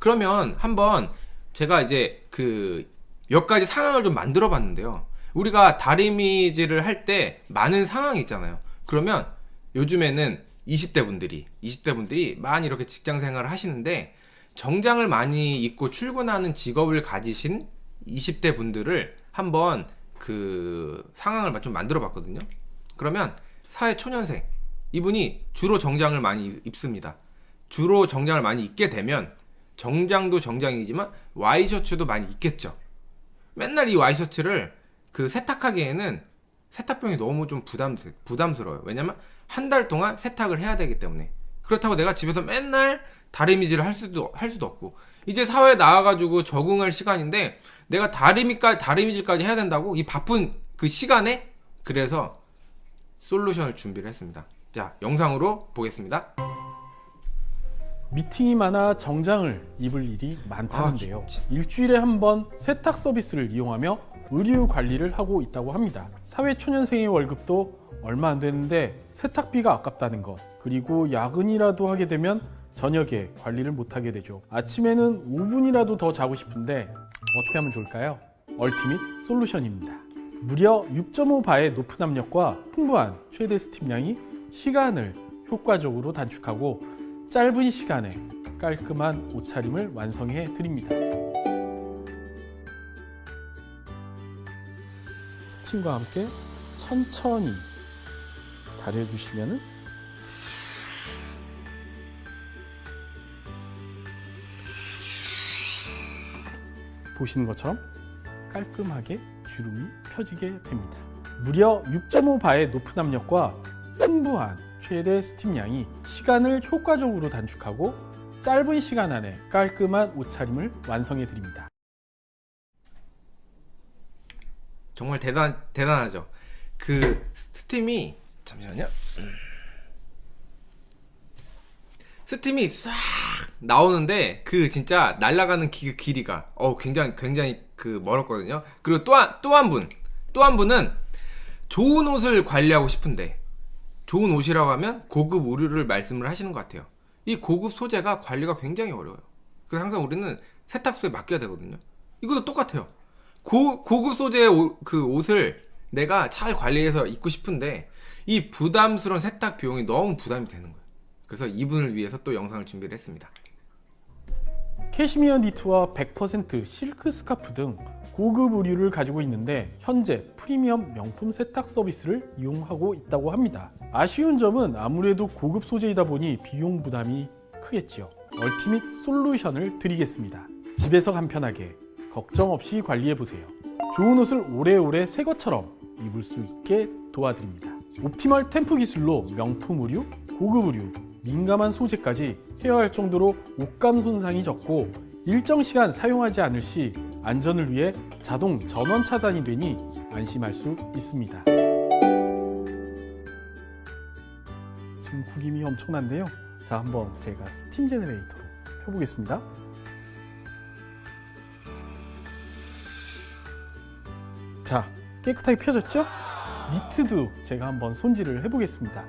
그러면 한번 제가 이제 그 몇 가지 상황을 좀 만들어 봤는데요. 우리가 다리미질을 할 때 많은 상황이 있잖아요. 그러면 요즘에는 20대 분들이 20대 분들이 많이 이렇게 직장 생활을 하시는데 정장을 많이 입고 출근하는 직업을 가지신 20대 분들을 한번 그 상황을 좀 만들어 봤거든요. 그러면 사회 초년생 이분이 주로 정장을 많이 입습니다. 주로 정장을 많이 입게 되면 정장도 정장이지만 와이셔츠도 많이 입겠죠. 맨날 이 와이셔츠를 그 세탁하기에는 세탁병이 너무 좀 부담 부담스러워요. 왜냐면 한 달 동안 세탁을 해야 되기 때문에 그렇다고 내가 집에서 맨날 다리미질을 할 수도 할 수도 없고 이제 사회에 나와가지고 적응할 시간인데 내가 다리미까지 다리미질까지 해야 된다고 이 바쁜 그 시간에 그래서 솔루션을 준비를 했습니다. 자 영상으로 보겠습니다. 미팅이 많아 정장을 입을 일이 많다는데요. 일주일에 한 번 세탁 서비스를 이용하며 의류 관리를 하고 있다고 합니다. 사회 초년생의 월급도 얼마 안 되는데 세탁비가 아깝다는 것, 그리고 야근이라도 하게 되면 저녁에 관리를 못 하게 되죠. 아침에는 5분이라도 더 자고 싶은데 어떻게 하면 좋을까요? 얼티밋 솔루션입니다. 무려 6.5바의 높은 압력과 풍부한 최대 스팀량이 시간을 효과적으로 단축하고 짧은 시간에 깔끔한 옷차림을 완성해 드립니다. 스팀과 함께 천천히 달여주시면 보시는 것처럼 깔끔하게 주름이 펴지게 됩니다. 무려 6.5바의 높은 압력과 풍부한 최대 스팀량이 시간을 효과적으로 단축하고 짧은 시간 안에 깔끔한 옷차림을 완성해 드립니다. 정말 대단 대단하죠. 그 스팀이 잠시만요. 스팀이 싹 나오는데 그 진짜 날아가는 기, 길이가 어 굉장히 굉장히 그 멀었거든요. 그리고 또한 또 한 분, 또 한 분은 좋은 옷을 관리하고 싶은데 좋은 옷이라고 하면 고급 의류를 말씀을 하시는 것 같아요. 이 고급 소재가 관리가 굉장히 어려워요. 그래서 항상 우리는 세탁소에 맡겨야 되거든요. 이것도 똑같아요. 고, 고급 소재의 옷, 그 옷을 내가 잘 관리해서 입고 싶은데 이 부담스러운 세탁 비용이 너무 부담이 되는 거예요. 그래서 이분을 위해서 또 영상을 준비를 했습니다. 캐시미어 니트와 100% 실크 스카프 등 고급 의류를 가지고 있는데 현재 프리미엄 명품 세탁 서비스를 이용하고 있다고 합니다. 아쉬운 점은 아무래도 고급 소재이다 보니 비용 부담이 크겠지요. 얼티밋 솔루션을 드리겠습니다. 집에서 간편하게 걱정 없이 관리해 보세요. 좋은 옷을 오래오래 새 것처럼 입을 수 있게 도와드립니다. 옵티멀 템프 기술로 명품 의류, 고급 의류, 민감한 소재까지 케어할 정도로 옷감 손상이 적고 일정 시간 사용하지 않을 시 안전을 위해 자동 전원 차단이 되니 안심할 수 있습니다. 지금 구김이 엄청난데요. 자, 한번 제가 스팀 제너레이터로 펴보겠습니다. 자, 깨끗하게 펴졌죠? 니트도 제가 한번 손질을 해보겠습니다.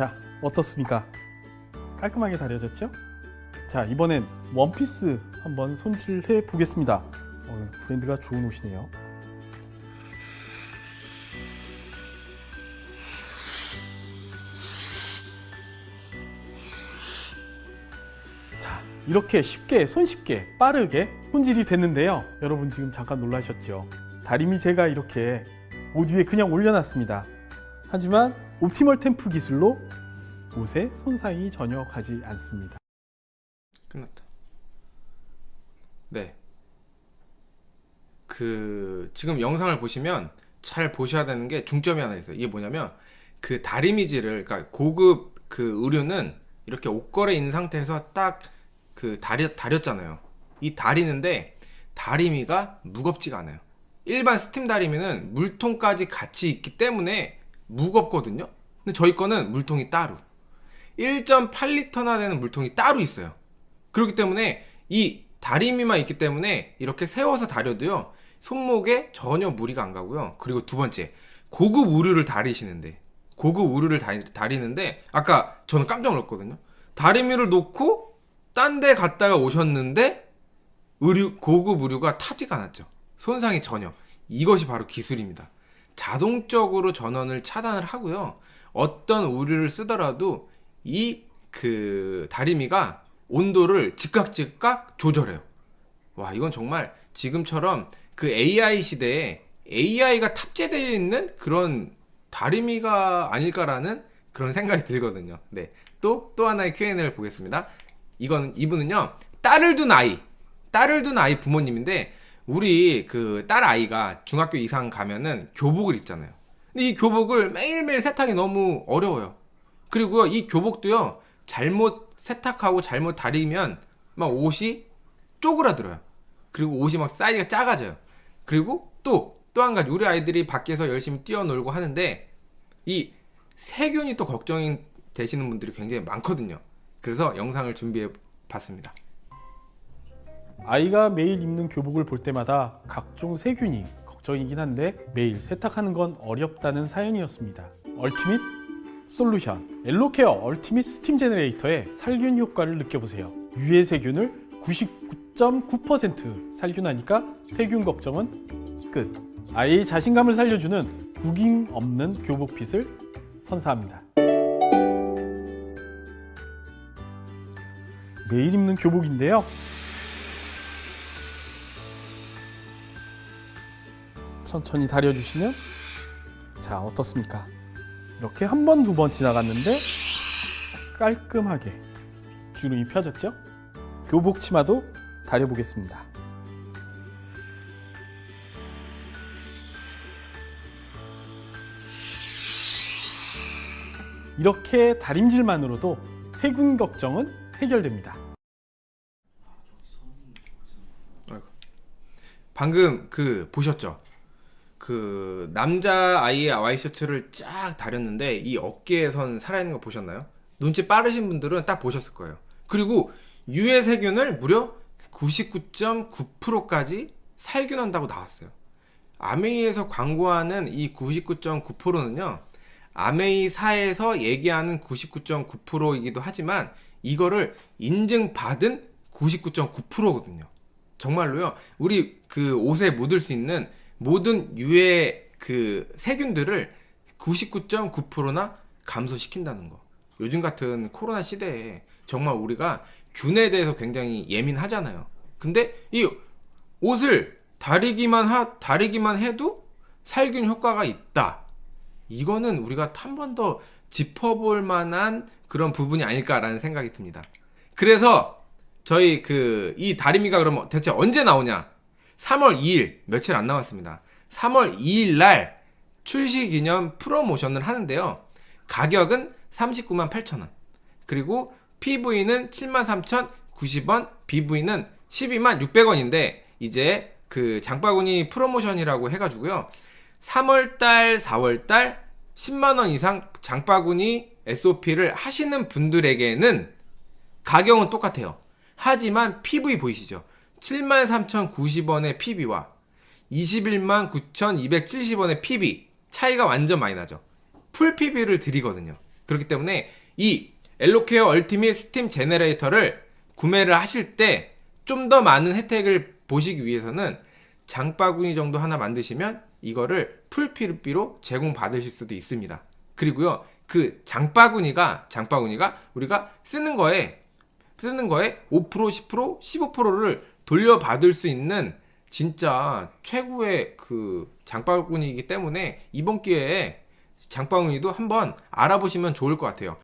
자, 어떻습니까? 깔끔하게 다려졌죠? 자, 이번엔 원피스 한번 손질해 보겠습니다. 어, 브랜드가 좋은 옷이네요. 자, 이렇게 쉽게, 손쉽게, 빠르게 손질이 됐는데요. 여러분 지금 잠깐 놀라셨죠? 다리미 제가 이렇게 옷 위에 그냥 올려놨습니다. 하지만 옵티멀 템프 기술로 옷에 손상이 전혀 가지 않습니다. 끝났다. 네. 그 지금 영상을 보시면 잘 보셔야 되는 게 중점이 하나 있어요. 이게 뭐냐면 그 다리미질을 그러니까 고급 그 의류는 이렇게 옷걸이 있는 상태에서 딱 그 다리 다렸잖아요. 이 다리는데 다리미가 무겁지가 않아요. 일반 스팀 다리미는 물통까지 같이 있기 때문에 무겁거든요. 근데 저희 거는 물통이 따로 1.8리터나 되는 물통이 따로 있어요. 그렇기 때문에 이 다리미만 있기 때문에 이렇게 세워서 다려도요 손목에 전혀 무리가 안 가고요. 그리고 두 번째 고급 의류를 다리시는데 고급 의류를 다리, 다리 는데 아까 저는 깜짝 놀랐거든요. 다리미를 놓고 딴 데 갔다가 오셨는데 의류 고급 의류가 타지가 않았죠. 손상이 전혀. 이것이 바로 기술입니다. 자동적으로 전원을 차단을 하고요. 어떤 의류를 쓰더라도 이 그 다리미가 온도를 즉각 즉각 조절해요. 와, 이건 정말 지금처럼 그 AI 시대에 AI가 탑재되어 있는 그런 다리미가 아닐까라는 그런 생각이 들거든요. 네. 또, 또 하나의 Q&A를 보겠습니다. 이건, 이분은요, 딸을 둔 아이, 딸을 둔 아이 부모님인데, 우리 그 딸 아이가 중학교 이상 가면은 교복을 입잖아요. 근데 이 교복을 매일매일 세탁이 너무 어려워요. 그리고요, 이 교복도요, 잘못 세탁하고 잘못 다리면 막 옷이 쪼그라들어요. 그리고 옷이 막 사이즈가 작아져요. 그리고 또, 또 한 가지, 우리 아이들이 밖에서 열심히 뛰어놀고 하는데, 이 세균이 또 걱정이 되시는 분들이 굉장히 많거든요. 그래서 영상을 준비해 봤습니다. 아이가 매일 입는 교복을 볼 때마다 각종 세균이 걱정이긴 한데 매일 세탁하는 건 어렵다는 사연이었습니다. 얼티밋 솔루션 엘로케어 얼티밋 스팀 제너레이터의 살균 효과를 느껴보세요. 유해 세균을 99.9% 살균하니까 세균 걱정은 끝. 아이의 자신감을 살려주는 구김 없는 교복핏을 선사합니다. 매일 입는 교복인데요. 천천히 다려주시면 자 어떻습니까? 이렇게 한 번 두 번 지나갔는데 깔끔하게 주름이 펴졌죠? 교복 치마도 다려보겠습니다. 이렇게 다림질만으로도 세균 걱정은 해결됩니다. 방금 그 보셨죠? 그 남자 아이의 와이셔츠를 쫙 다렸는데 이 어깨에 선 살아있는 거 보셨나요? 눈치 빠르신 분들은 딱 보셨을 거예요. 그리고 유해 세균을 무려 99.9%까지 살균한다고 나왔어요. 아메이에서 광고하는 이 99.9%는요. 아메이사에서 얘기하는 99.9%이기도 하지만 이거를 인증받은 99.9%거든요. 정말로요. 우리 그 옷에 묻을 수 있는 모든 유해 그 세균들을 99.9%나 감소시킨다는 거. 요즘 같은 코로나 시대에 정말 우리가 균에 대해서 굉장히 예민하잖아요. 근데 이 옷을 다리기만 하, 다리기만 해도 살균 효과가 있다. 이거는 우리가 한 번 더 짚어볼 만한 그런 부분이 아닐까라는 생각이 듭니다. 그래서 저희 그 이 다리미가 그러면 대체 언제 나오냐? 3월 2일 며칠 안 남았습니다. 3월 2일 날 출시 기념 프로모션을 하는데요. 가격은 39만 8천 원. 그리고 PV는 7만 3,090원, BV는 12만 600원인데 이제 그 장바구니 프로모션이라고 해가지고요. 3월달, 4월달 10만 원 이상 장바구니 SOP를 하시는 분들에게는 가격은 똑같아요. 하지만 PV 보이시죠? 73,090원의 PV와 21만 9,270원의 PV 차이가 완전 많이 나죠. 풀 PV를 드리거든요. 그렇기 때문에 이 엘로케어 얼티밋 스팀 제네레이터를 구매를 하실 때 좀 더 많은 혜택을 보시기 위해서는 장바구니 정도 하나 만드시면 이거를 풀 PV로 제공받으실 수도 있습니다. 그리고요. 그 장바구니가 장바구니가 우리가 쓰는 거에 쓰는 거에 5%, 10%, 15%를 돌려받을 수 있는 진짜 최고의 그 장바구니이기 때문에 이번 기회에 장바구니도 한번 알아보시면 좋을 것 같아요.